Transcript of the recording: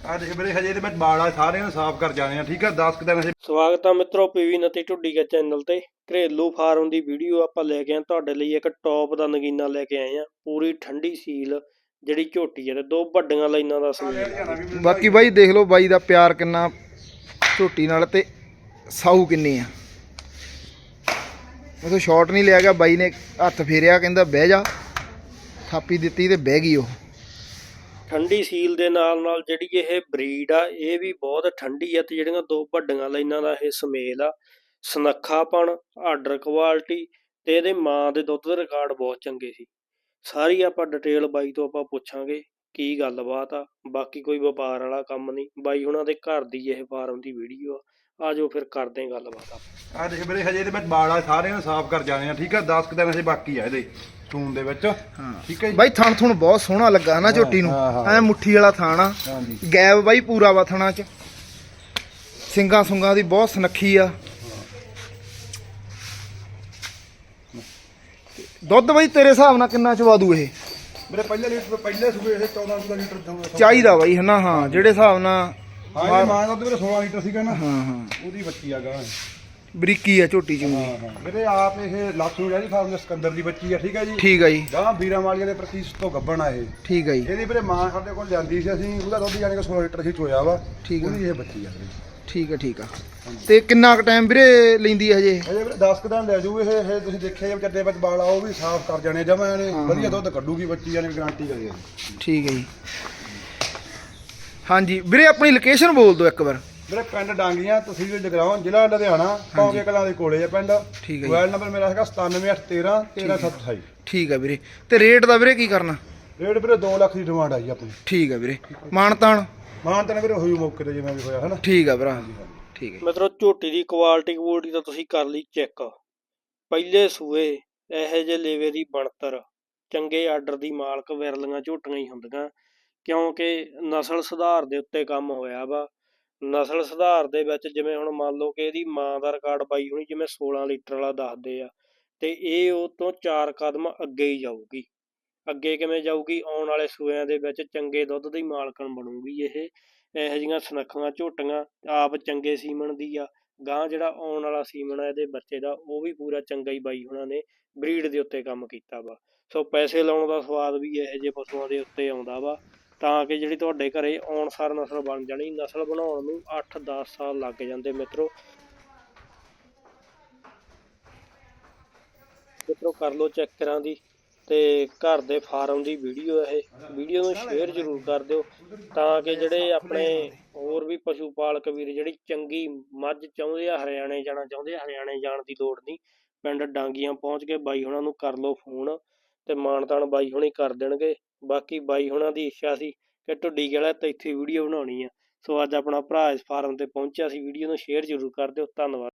ਆ ਦੇਖ ਵੀਰੇ ਹਜੇ ਇਹਦੇ ਵਿੱਚ ਬਾੜਾ ਸਾਰਿਆਂ ਨੂੰ ਸਾਫ਼ ਕਰ ਜਾਣੇ ਆ ਠੀਕ ਆ? 10 ਦਿਨ ਹਜੇ ਸਵਾਗਤ ਆ ਮਿੱਤਰੋ ਪੀਵੀ ਨਤੀ ਢੁੱਡੀ ਕੇ ਚੈਨਲ ਤੇ। ਘਰੇਲੂ ਫਾਰਮ ਦੀ ਵੀਡੀਓ ਆਪਾਂ ਲੈ ਕੇ ਆਏ ਤੁਹਾਡੇ ਲਈ ਇੱਕ ਟੌਪ ਦਾ ਨਗੀਨਾ ਲੈ ਕੇ ਆਏ ਆ ਪੂਰੀ ਠੰਡੀ ਸੀਲ ਜਿਹੜੀ ਝੋਟੀ ਹੈ ਤੇ ਦੋ ਵੱਡੀਆਂ ਲਾਈਨਾਂ ਦਾ ਸਮੇਤ ਬਾਕੀ ਬਾਈ ਦੇਖ ਲਓ ਬਾਈ ਦਾ ਪਿਆਰ ਕਿੰਨਾ ਝੋਟੀ ਨਾਲ ਤੇ ਸਾਊ ਕਿੰਨੀ ਆ। ਉਹ ਤੋਂ ਸ਼ਾਟ ਨਹੀਂ ਲਿਆ ਗਿਆ ਬਾਈ ਨੇ ਹੱਥ ਫੇਰਿਆ ਕਹਿੰਦਾ ਬਹਿ ਜਾ। ਥਾਪੀ ਦਿੱਤੀ ਤੇ ਬਹਿ ਗਈ ਉਹ। ਠੰਡੀ ਸੀਲ ਦੇ ਨਾਲ ਨਾਲ ਜਿਹੜੀ ਇਹ ਬਰੀਡ ਆ, ਇਹ ਵੀ ਬਹੁਤ ਠੰਡੀ ਆ ਤੇ ਜਿਹੜੀਆਂ ਦੋ ਵੱਡੀਆਂ ਲਾਈਨਾਂ ਦਾ ਇਹ ਸਮੇਲ ਆ। ਸੁਨੱਖਾਪਣ, ਆਰਡਰ ਕੁਆਲਿਟੀ ਤੇ ਇਹਦੇ ਮਾਂ ਦੇ ਦੁੱਧ ਦੇ ਰਿਕਾਰਡ ਬਹੁਤ ਚੰਗੇ ਸੀ। ਸਾਰੀ ਆਪਾਂ ਡਿਟੇਲ ਬਾਈ ਤੋਂ ਆਪਾਂ ਪੁੱਛਾਂਗੇ ਕੀ ਗੱਲਬਾਤ ਆ। ਬਾਕੀ ਕੋਈ ਵਪਾਰ ਵਾਲਾ ਕੰਮ ਨਹੀਂ। ਬਾਈ ਉਹਨਾਂ ਦੇ ਘਰ ਦੀ ਇਹ ਫਾਰਮ ਦੀ ਵੀਡੀਓ ਆ। ਆਜੋ ਫਿਰ ਕਰਦੇ ਹਾਂ ਗੱਲਬਾਤ ਆਪਾਂ। ਆ ਦੇਖ ਵੀਰੇ ਹਜੇ ਇਹਦੇ ਵਿੱਚ ਬਾੜਾ ਸਾਰਿਆਂ ਨੂੰ ਸਾਫ਼ ਕਰ ਜਾਣੇ ਆ ਠੀਕ ਆ? 10 ਦਿਨ ਹਜੇ ਬਾਕੀ ਆ ਇਹਦੇ ਸੂਨ ਦੇ ਵਿੱਚ। ਹਾਂ। ਠੀਕ ਹੈ ਜੀ? ਬਾਈ ਥਣ ਥੁਣ ਬਹੁਤ ਸੋਹਣਾ ਲੱਗਾ ਨਾ ਝੋਟੀ ਨੂੰ। ਹਾਂ, ਹਾਂ। ਐ ਮੁੱਠੀ ਵਾਲਾ ਥਾਣਾ। ਹਾਂਜੀ। ਗੈਬ ਬਾਈ ਪੂਰਾ ਵਾ ਥਣਾ ਚ। ਸਿੰਗਾ ਸੁੰਗਾ ਦੀ ਬਹੁਤ ਸੁਨੱਖੀ ਆ। ਦੁੱਧ ਬਾਈ ਤੇਰੇ ਹਿਸਾਬ ਨਾਲ ਕਿੰਨਾ ਚਵਾ ਦੂ ਇਹ? ਵੀਰੇ ਪਹਿਲੇ ਲੀਟਰ ਪਹਿਲੇ ਸੂਬੇ ਇਹ 14 ਸੌ ਲੀਟਰ ਦਊਗਾ। ਚਾਹੀਦਾ ਬਾਈ ਹਨਾ? ਹਾਂ ਜਿਹੜੇ ਹਿਸਾਬ ਨਾਲ ਹਾਂ ਇਹ ਮਾਂ ਦਾ ਵੀਰੇ 16 ਲੀਟਰ ਸੀਗਾ ਨਾ। ਹਾਂ ਹਾਂ। ਉਹਦੀ ਬੱਚੀ ਆ ਗਾਂ। ਬਰੀਕੀ ਆ ਝੋਟੀ ਚ ਹਾਂ ਵੀਰੇ ਆਪ ਇਹ ਲਾਸੂ ਜਿਹੜੀ ਫਾਰਮ ਦੇ ਸਿਕੰਦਰ ਦੀ ਬੱਚੀ ਆ ਠੀਕ ਹੈ ਜੀ? ਠੀਕ ਆ ਜੀ। ਗਾਂ ਵੀਰਾਂ ਵਾਲੀਆਂ ਦੇ ਪ੍ਰਤੀ ਤੋਂ ਗੱਬਣ ਆ ਇਹ। ਠੀਕ ਆ ਜੀ। ਇਹਦੀ ਵੀਰੇ ਮਾਂ ਸਾਡੇ ਕੋਲ ਲਿਆਂਦੀ ਸੀ ਅਸੀਂ ਉਹਦਾ ਦੁੱਧ ਜਾਨੀ ਕਿ 16 ਲੀਟਰ ਸੀ ਚੋਇਆ ਵਾ। ਠੀਕ ਆ। ਉਹਦੀ ਇਹ ਬੱਚੀ ਆ ਵੀਰੇ। ਠੀਕ ਆ ਠੀਕ ਆ। ਤੇ ਕਿੰਨਾ ਕੁ ਟਾਈਮ ਵੀਰੇ ਲੈਂਦੀ ਆ ਹਜੇ? ਅਜੇ ਵੀਰੇ 10 ਕੁ ਦਿਨ ਲੈ ਜੂ ਇਹ ਇਹ ਤੁਸੀਂ ਦੇਖਿਆ ਜੇ ਚੱਡੇ ਵਿੱਚ ਬਾਲ ਆ ਉਹ ਵੀ ਸਾਫ਼ ਕਰ ਜਾਣੇ ਜਮਾਂ ਨੇ ਵਧੀਆ ਦੁੱਧ ਕੱਢੂਗੀ ਬੱਚੀ ਜਾਨੀ ਗਾਰੰਟੀ ਕਰੀ ਆ ਠੀਕ ਹੈ ਜੀ। ਹਾਂਜੀ। ਵੀਰੇ ਆਪਣੀ ਲੋਕੇਸ਼ਨ ਬੋਲ ਦਿਓ ਇੱਕ ਵਾਰ। ਵੀਰੇ ਪਿੰਡ ਡਾਂਗੀਆਂ ਤਹਿਸੀਲ ਜਗਰਾਉਂ ਜ਼ਿਲ੍ਹਾ ਲੁਧਿਆਣਾ ਪੌਂਗੇ ਕਲਾਂ ਦੇ ਕੋਲੇ ਆ ਪਿੰਡ। ਠੀਕ ਹੈ ਜੀ। ਮੋਬਾਈਲ ਨੰਬਰ ਮੇਰਾ ਹੈਗਾ 97813 13728 ਠੀਕ ਆ ਵੀਰੇ। ਤੇ ਰੇਟ ਦਾ ਵੀਰੇ ਕੀ ਕਰਨਾ? ਰੇਟ ਵੀਰੇ 2 ਲੱਖ ਦੀ ਡਿਮਾਂਡ ਆਈ ਆਪਣੀ। ਠੀਕ ਆ ਵੀਰੇ। ਮਾਨਤਾਨ ਮਾਨ ਤਾਂ ਵੀਰੇ ਹੋਈ ਮੌਕੇ ਤੇ ਜਿਵੇਂ ਵੀ ਹੋਇਆ ਹਨਾ? ਠੀਕ ਆ ਭਰਾ। ਠੀਕ ਹੈ। ਮਿੱਤਰੋ ਝੋਟੀ ਦੀ ਕੁਆਲਿਟੀ ਕੁਆਲਿਟੀ ਤਾਂ ਤੁਸੀਂ ਕਰ ਲਈ ਚੈੱਕ ਪਹਿਲੇ ਸੂਏ ਇਹੋ ਜਿਹੇ ਲੇਵੇ ਦੀ ਬਣਤਰ। ਚੰਗੇ ਆਰਡਰ ਦੀ ਮਾਲਕ ਵਿਰਲੀਆਂ ਝੋਟੀਆਂ ਹੀ ਹੁੰਦੀਆਂ। ਕਿਉਂਕਿ ਨਸਲ ਸੁਧਾਰ ਦੇ ਉੱਤੇ ਕੰਮ ਹੋਇਆ ਵਾ। ਨਸਲ ਸੁਧਾਰ ਦੇ ਵਿੱਚ ਜਿਵੇਂ ਹੁਣ ਮੰਨ ਲਓ ਕਿ ਇਹਦੀ ਮਾਂ ਦਾ ਰਿਕਾਰਡ ਬਾਈ ਹੋਣੀ, ਜਿਵੇਂ 16 ਲੀਟਰ ਵਾਲਾ ਦੱਸਦੇ ਆ, ਤੇ ਇਹ ਉਹ ਤੋਂ ਚਾਰ ਕਦਮ ਅੱਗੇ ਹੀ ਜਾਊਗੀ। ਅੱਗੇ ਕਿਵੇਂ ਜਾਊਗੀ? ਆਉਣ ਵਾਲੇ ਸੂਇਆਂ ਦੇ ਵਿੱਚ ਚੰਗੇ ਦੁੱਧ ਦੀ ਮਾਲਕਣ ਬਣੂਗੀ ਇਹ। ਇਹੋ ਜਿਹੀਆਂ ਸੁਨੱਖੀਆਂ ਝੋਟੀਆਂ, ਆਪ ਚੰਗੇ ਸੀਮਨ ਦੀ ਆ। ਗਾਂ ਜਿਹੜਾ ਆਉਣ ਵਾਲਾ ਸੀਮਨ ਆ ਇਹਦੇ ਬੱਚੇ ਦਾ, ਉਹ ਵੀ ਪੂਰਾ ਚੰਗਾ ਹੀ ਬਾਈ ਉਹਨਾਂ ਨੇ, ਬਰੀਡ ਦੇ ਉੱਤੇ ਕੰਮ ਕੀਤਾ ਵਾ। ਸੋ ਪੈਸੇ ਲਾਉਣ ਦਾ ਸਵਾਦ ਵੀ ਇਹੋ ਜਿਹੇ ਪਸ਼ੂਆਂ ਦੇ ਉੱਤੇ ਆਉਂਦਾ ਵਾ। ਤਾਂ ਕਿ ਜਿਹੜੀ ਤੁਹਾਡੇ ਘਰੇ ਆਉਣ ਸਾਰ ਨਸਲ ਬਣ ਜਾਣੀ, ਨਸਲ ਬਣਾਉਣ ਨੂੰ 8-10 ਸਾਲ ਲੱਗ ਜਾਂਦੇ ਮਿੱਤਰੋ। ਮਿੱਤਰੋ, ਕਰ ਲਓ ਚੈੱਕ ਕਰਾਂ ਦੀ ਤੇ ਘਰ ਦੇ ਫਾਰਮ ਦੀ ਵੀਡੀਓ ਹੈ ਇਹ। ਵੀਡੀਓ ਨੂੰ ਸ਼ੇਅਰ ਜ਼ਰੂਰ ਕਰ ਦਿਓ ਤਾਂ ਕਿ ਜਿਹੜੇ ਆਪਣੇ ਹੋਰ ਵੀ ਪਸ਼ੂ ਪਾਲਕ ਵੀਰ, ਜਿਹੜੀ ਚੰਗੀ ਮੱਝ ਚਾਹੁੰਦੇ ਆ, ਹਰਿਆਣੇ ਜਾਣਾ ਚਾਹੁੰਦੇ ਆ, ਹਰਿਆਣੇ ਜਾਣ ਦੀ ਲੋੜ ਨਹੀਂ। ਪਿੰਡ ਡਾਂਗੀਆਂ ਪਹੁੰਚ ਕੇ ਬਾਈ ਹੁਣਾਂ ਨੂੰ ਕਰ ਲਓ ਫੋਨ ਤੇ ਮਾਨਤਾਨ ਬਾਈ ਹੁਣੀ ਕਰ ਦੇਣਗੇ। ਬਾਕੀ ਬਾਈ ਹੁਣਾਂ ਦੀ ਇੱਛਾ ਸੀ ਕਿ ਢੁੱਡੀ ਗਲਾ ਤੇ ਇੱਥੇ ਵੀਡੀਓ ਬਣਾਉਣੀ ਆ। ਸੋ ਅੱਜ ਆਪਣਾ ਭਰਾ ਇਸ ਫਾਰਮ ਤੇ ਪਹੁੰਚਿਆ ਸੀ। ਵੀਡੀਓ ਨੂੰ ਸ਼ੇਅਰ ਜ਼ਰੂਰ ਕਰ ਦਿਓ। ਧੰਨਵਾਦ।